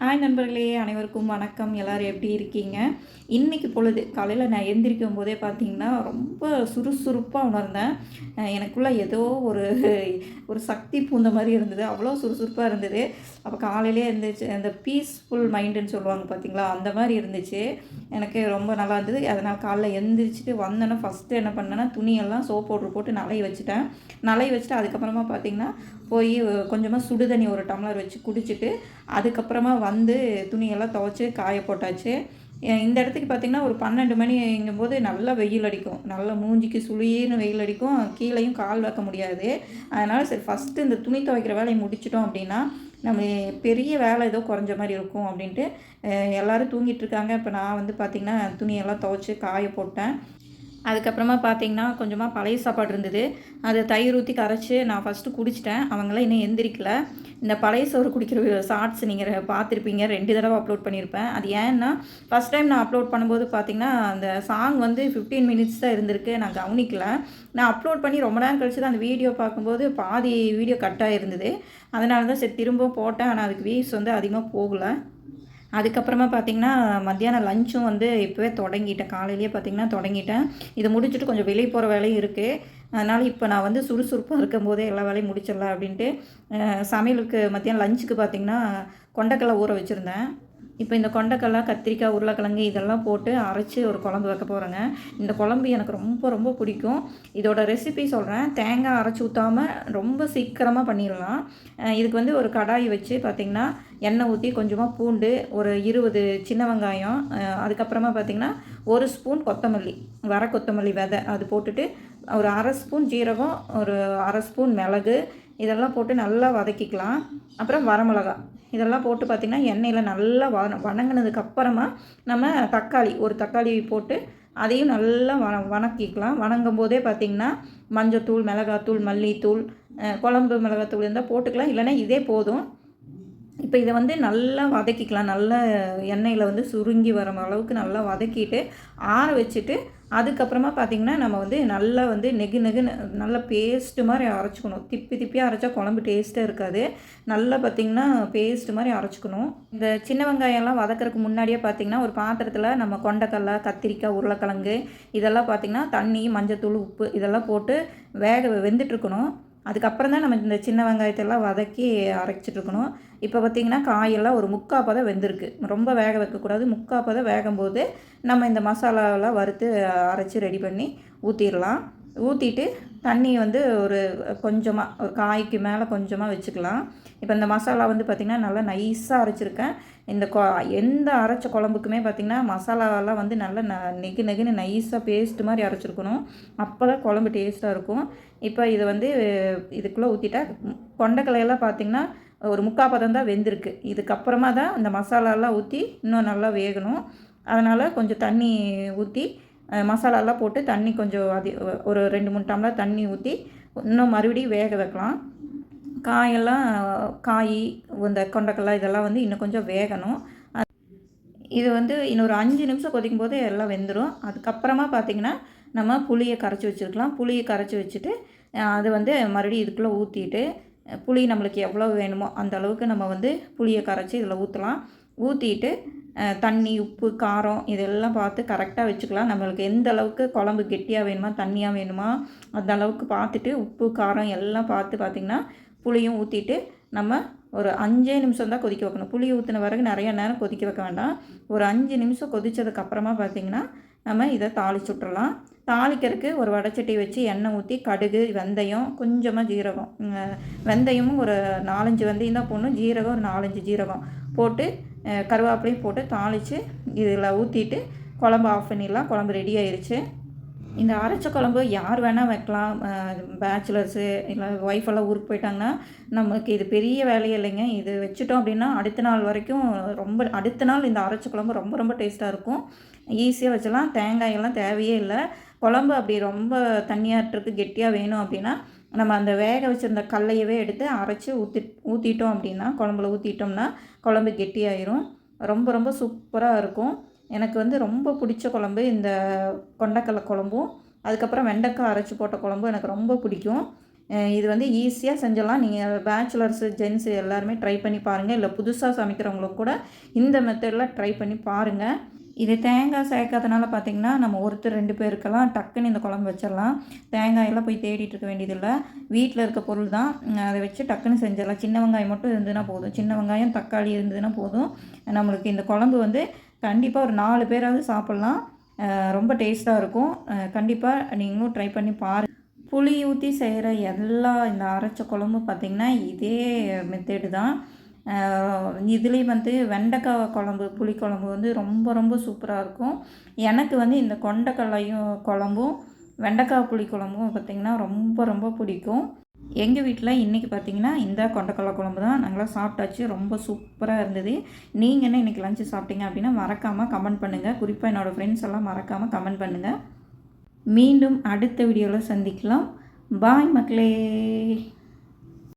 Hi நண்பர்களே. அனைவருக்கும் வணக்கம். எல்லோரும் எப்படி இருக்கீங்க? இன்றைக்கி பொழுது காலையில் நான் எந்திரிக்கும் போதே பார்த்தீங்கன்னா ரொம்ப சுறுசுறுப்பாக உணர்ந்தேன். எனக்குள்ளே ஏதோ ஒரு ஒரு சக்தி பூந்த மாதிரி இருந்தது. அவ்வளோ சுறுசுறுப்பாக இருந்தது. அப்போ காலையிலே இருந்துச்சு அந்த பீஸ்ஃபுல் மைண்டுன்னு சொல்லுவாங்க பார்த்தீங்களா? அந்த மாதிரி இருந்துச்சு. எனக்கு ரொம்ப நல்லா இருந்தது. அதனால் காலைல எந்திரிச்சிட்டு வந்தோன்னே ஃபஸ்ட்டு என்ன பண்ணேன்னா துணியெல்லாம் சோப் பவுட்ரு போட்டு நலையை வச்சுட்டேன். நலைய வச்சுட்டு அதுக்கப்புறமா பார்த்திங்கன்னா போய் கொஞ்சமாக சுடு தண்ணி ஒரு டம்ளர் வச்சு குடிச்சிட்டு அதுக்கப்புறமா வந்து துணியெல்லாம் துவைச்சி காய போட்டாச்சு. இந்த இடத்துக்கு பார்த்திங்கன்னா ஒரு பன்னெண்டு மணிங்கும் போது நல்லா வெயில் அடிக்கும். நல்லா மூஞ்சிக்கு சுளீர்னு வெயில் அடிக்கும். கீழேயும் கால் வைக்க முடியாது. அதனால் சரி ஃபஸ்ட்டு இந்த துணி துவைக்கிற வேலையை முடிச்சிட்டோம் அப்படின்னா நம்ம பெரிய வேலை ஏதோ குறைஞ்ச மாதிரி இருக்கும் அப்படின்ட்டு எல்லோரும் எல்லாரும் தூங்கிட்டு இருக்காங்க. இப்போ நான் வந்து பார்த்திங்கன்னா துணியெல்லாம் துவைச்சி காய போட்டேன். அதுக்கப்புறமா பார்த்தீங்கன்னா கொஞ்சமாக பழைய சாப்பாடு இருந்தது. அதை தயிர் ஊற்றி கரைச்சி நான் ஃபஸ்ட்டு குடிச்சிட்டேன். அவங்களாம் இன்னும் எந்திரிக்கல. இந்த பழைய சோறு குடிக்கிற ஷார்ட்ஸ் நீங்கள் பார்த்துருப்பீங்க ரெண்டு தடவை அப்லோட் பண்ணியிருப்பேன். அது ஏன்னா ஃபஸ்ட் டைம் நான் அப்லோட் பண்ணும்போது பார்த்தீங்கன்னா அந்த சாங் வந்து ஃபிஃப்டீன் மினிட்ஸ் தான் இருந்திருக்கு. நான் கவனிக்கல. நான் அப்லோட் பண்ணி ரொம்ப நேரம் கழிச்சு தான் அந்த வீடியோ பார்க்கும்போது பாதி வீடியோ கட்டாக இருந்தது அதனால தான் சரி திரும்பவும் போட்டேன். ஆனால் அதுக்கு வியூஸ் வந்து அதிகமாக போகலை. அதுக்கப்புறமா பார்த்தீங்கன்னா மத்தியானம் லஞ்சும் வந்து இப்போவே தொடங்கிட்டேன். காலையிலேயே பார்த்தீங்கன்னா தொடங்கிட்டேன். இதை முடிச்சுட்டு கொஞ்சம் வெளியே போகிற வேலையும் இருக்குது அதனால் இப்போ நான் வந்து சுறுசுறுப்பாக இருக்கும்போதே எல்லா வேலையும் முடிச்சிடலாம் அப்படின்ட்டு சமையலுக்கு மத்தியானம் லஞ்சுக்கு பார்த்தீங்கன்னா கொண்டக்கடலை ஊற வச்சுருந்தேன். இப்போ இந்த கொண்டைக்கெல்லாம் கத்திரிக்காய் உருளைக்கிழங்கு இதெல்லாம் போட்டு அரைச்சி ஒரு குழம்பு வைக்க போகிறேங்க இந்த குழம்பு எனக்கு ரொம்ப ரொம்ப பிடிக்கும். இதோட ரெசிபி சொல்கிறேன் தேங்காய் அரைச்சி ஊற்றாமல் ரொம்ப சீக்கிரமாக பண்ணிடலாம். இதுக்கு வந்து ஒரு கடாய் வச்சு பார்த்திங்கன்னா எண்ணெய் ஊற்றி கொஞ்சமாக பூண்டு ஒரு இருபது சின்ன வெங்காயம் அதுக்கப்புறமா பார்த்திங்கன்னா ஒரு ஸ்பூன் கொத்தமல்லி வர கொத்தமல்லி விதை அது போட்டுட்டு ஒரு அரை ஸ்பூன் ஜீரகம் ஒரு அரை ஸ்பூன் மிளகு இதெல்லாம் போட்டு நல்லா வதக்கிக்கலாம். அப்புறம் வரமிளகா இதெல்லாம் போட்டு பார்த்திங்கன்னா எண்ணெயில் நல்லா வன வணங்கினதுக்கு அப்புறமா நம்ம தக்காளி ஒரு தக்காளி போட்டு அதையும் நல்லா வ வணக்கிக்கலாம். வணங்கும் போதே பார்த்திங்கன்னா மஞ்சத்தூள் மிளகாத்தூள் மல்லித்தூள் குழம்பு மிளகாத்தூள் இருந்தால் போட்டுக்கலாம். இல்லைன்னா இதே போதும். இப்போ இதை வந்து நல்லா வதக்கிக்கலாம். நல்லா எண்ணெயில் வந்து சுருங்கி வர அளவுக்கு நல்லா வதக்கிட்டு ஆற வச்சுட்டு அதுக்கப்புறமா பார்த்திங்கன்னா நம்ம வந்து நல்லா வந்து நெகு நெகுன்னு நல்லா பேஸ்ட்டு மாதிரி அரைச்சிக்கணும். திப்பி திப்பியாக அரைச்சா குழம்பு டேஸ்ட்டாக இருக்காது. நல்லா பார்த்திங்கன்னா பேஸ்ட் மாதிரி அரைச்சிக்கணும். இந்த சின்ன வெங்காயம்லாம் வதக்கறதுக்கு முன்னாடியே பார்த்திங்கன்னா ஒரு பாத்திரத்தில் நம்ம கொண்டக்கடலை கத்திரிக்காய் உருளைக்கிழங்கு இதெல்லாம் பார்த்திங்கன்னா தண்ணி மஞ்சத்தூள் உப்பு இதெல்லாம் போட்டு வேக வெந்துட்டுருக்கணும் அதுக்கப்புறம் தான் நம்ம இந்த சின்ன வெங்காயத்தெல்லாம் வதக்கி அரைச்சிட்டு இருக்கணும் இப்போ பார்த்திங்கன்னா காயெல்லாம் ஒரு முக்கால் பதம் வெந்திருக்கு. ரொம்ப வேக வைக்கக்கூடாது. முக்கால் பதம் வேகும்போது நம்ம இந்த மசாலாவெல்லாம் வறுத்து அரைச்சி ரெடி பண்ணி ஊற்றிடலாம் ஊற்றிட்டு தண்ணி வந்து ஒரு கொஞ்சமாக ஒரு காய்க்கு மேலே கொஞ்சமாக வச்சுக்கலாம். இப்போ இந்த மசாலா வந்து பார்த்திங்கன்னா நல்லா நைஸாக அரைச்சிருக்கேன். இந்த கொ எந்த அரைச்ச குழம்புக்குமே பார்த்திங்கன்னா மசாலாவெல்லாம் வந்து நல்லா ந நெகு நெகுன்னு நைஸாக பேஸ்ட் மாதிரி அரைச்சிருக்கணும். அப்போ தான் குழம்பு டேஸ்ட்டாக இருக்கும். இப்போ இதை வந்து இதுக்குள்ளே ஊற்றிட்டா கொண்டைக்கலையெல்லாம் பார்த்திங்கன்னா ஒரு முக்கால் பதம் தான் வெந்திருக்கு. இதுக்கப்புறமா தான் இந்த மசாலாலாம் ஊற்றி இன்னும் நல்லா வேகணும். அதனால் கொஞ்சம் தண்ணி ஊற்றி மசாலாலாம் போட்டு தண்ணி கொஞ்சம் அதி ஒரு ரெண்டு மூணு டம்ளர் தண்ணி ஊற்றி இன்னும் மறுபடியும் வேக வைக்கலாம். காயெல்லாம் காய் இந்த கொண்டக்கடலை இதெல்லாம் வந்து இன்னும் கொஞ்சம் வேகணும். இது வந்து இன்னொரு அஞ்சு நிமிஷம் கொதிக்கும் போது எல்லாம் வெந்துடும் அதுக்கப்புறமா பார்த்திங்கன்னா நம்ம புளியை கரைச்சி வச்சுருக்கலாம். புளியை கரைச்சி வச்சுட்டு அது வந்து மறுபடியும் இதுக்குள்ளே ஊற்றிட்டு புளி நம்மளுக்கு எவ்வளோ வேணுமோ அந்த அளவுக்கு நம்ம வந்து புளியை கரைச்சி இதில் ஊற்றலாம் ஊற்றிட்டு தண்ணி உப்பு காரம் இதெல்லாம் பார்த்து கரெக்டாக வச்சுக்கலாம். நம்மளுக்கு எந்த அளவுக்கு குழம்பு கெட்டியாக வேணுமா தண்ணியாக வேணுமா அந்த அளவுக்கு பார்த்துட்டு உப்பு காரம் எல்லாம் பார்த்து பார்த்திங்கன்னா புளியும் ஊற்றிட்டு நம்ம ஒரு அஞ்சே நிமிஷம் தான் கொதிக்க வைக்கணும். புளி ஊற்றின பிறகு நிறைய நேரம் கொதிக்க வைக்க வேண்டாம். ஒரு அஞ்சு நிமிஷம் கொதித்ததுக்கப்புறமா பார்த்திங்கன்னா நம்ம இதை தாளிச்சு விட்றலாம் தாளிக்கிறதுக்கு ஒரு வடச்சட்டி வச்சு எண்ணெய் ஊற்றி கடுகு வெந்தயம் கொஞ்சமாக ஜீரகம். வெந்தயமும் ஒரு நாலஞ்சு வெந்தயம் தான் போடணும். ஜீரகம் ஒரு நாலஞ்சு ஜீரகம் போட்டு கருவேப்பிலையும் போட்டு தாளித்து இதில் ஊற்றிட்டு குழம்பு ஆஃப் பண்ணிடலாம் குழம்பு ரெடி ஆயிடுச்சு இந்த அரைச்ச குழம்பு யார் வேணால் வைக்கலாம். பேச்சுலர்ஸு இல்லை ஒய்ஃப் எல்லாம் ஊருக்கு போயிட்டாங்கன்னா நமக்கு இது பெரிய வேலையே இல்லைங்க. இது வச்சுட்டோம் அப்படின்னா அடுத்த நாள் வரைக்கும் ரொம்ப அடுத்த நாள் இந்த அரைச்ச குழம்பு ரொம்ப ரொம்ப டேஸ்ட்டாக இருக்கும். ஈஸியாக வச்சலாம் தேங்காயெல்லாம் தேவையே இல்லை. குழம்பு அப்படி ரொம்ப தண்ணியாட்டுருக்கு கெட்டியாக வேணும் அப்படின்னா நம்ம அந்த வேக வச்சுருந்த கல்லையவே எடுத்து அரைச்சி ஊற்றி ஊற்றிட்டோம் அப்படின்னா குழம்புல ஊற்றிட்டோம்னா குழம்பு கெட்டியாயிரும். ரொம்ப ரொம்ப சூப்பராக இருக்கும். எனக்கு வந்து ரொம்ப பிடிச்ச குழம்பு இந்த கொண்டக்கடலை குழம்பும் அதுக்கப்புறம் வெண்டைக்காய் அரைச்சி போட்ட குழம்பும் எனக்கு ரொம்ப பிடிக்கும். இது வந்து ஈஸியாக செஞ்சிடலாம் நீங்கள் பேச்சுலர்ஸு ஜென்ஸு எல்லாருமே ட்ரை பண்ணி பாருங்கள் இல்லை புதுசாக சமைக்கிறவங்களுக்கு கூட இந்த மெத்தடில் ட்ரை பண்ணி பாருங்கள் இது தேங்காய் சேர்க்காதனால பார்த்தீங்கன்னா நம்ம ஒருத்தர் ரெண்டு பேருக்கெல்லாம் டக்குன்னு இந்த குழம்பு வச்சிடலாம். தேங்காயெல்லாம் போய் தேடிட்டு இருக்க வேண்டியதில்லை. வீட்டில் இருக்க பொருள் தான். அதை வச்சு டக்குன்னு செஞ்சிடலாம். சின்ன வெங்காயம் மட்டும் இருந்ததுன்னா போதும். சின்ன வெங்காயம் தக்காளி இருந்ததுன்னா போதும். நம்மளுக்கு இந்த குழம்பு வந்து கண்டிப்பாக ஒரு நாலு பேராவது சாப்பிட்லாம். ரொம்ப டேஸ்ட்டாக இருக்கும். கண்டிப்பாக நீங்களும் ட்ரை பண்ணி பாருங்கள் புளி ஊற்றி செய்கிற எல்லா இந்த அரைச்ச குழம்பு பார்த்திங்கன்னா இதே மெத்தேடு தான். இதுலேயும் வந்து வெண்டைக்காய் குழம்பு புளிக்குழம்பு வந்து ரொம்ப ரொம்ப சூப்பராக இருக்கும். எனக்கு வந்து இந்த கொண்டைக்கல்லையும் குழம்பும் வெண்டைக்காய் புளி குழம்பும் பார்த்திங்கன்னா ரொம்ப ரொம்ப பிடிக்கும். எங்கள் வீட்டில் இன்றைக்கி பார்த்தீங்கன்னா இந்த கொண்டைக்கடலை குழம்பு தான் நாங்களாம் சாப்பிட்டாச்சு. ரொம்ப சூப்பராக இருந்தது. நீங்கள் என்ன இன்றைக்கி லஞ்சு சாப்பிட்டீங்க அப்படின்னா மறக்காமல் கமெண்ட் பண்ணுங்கள் குறிப்பாக என்னோடய ஃப்ரெண்ட்ஸ் எல்லாம் மறக்காமல் கமெண்ட் பண்ணுங்கள் மீண்டும் அடுத்த வீடியோவில் சந்திக்கலாம். பாய் மக்களே.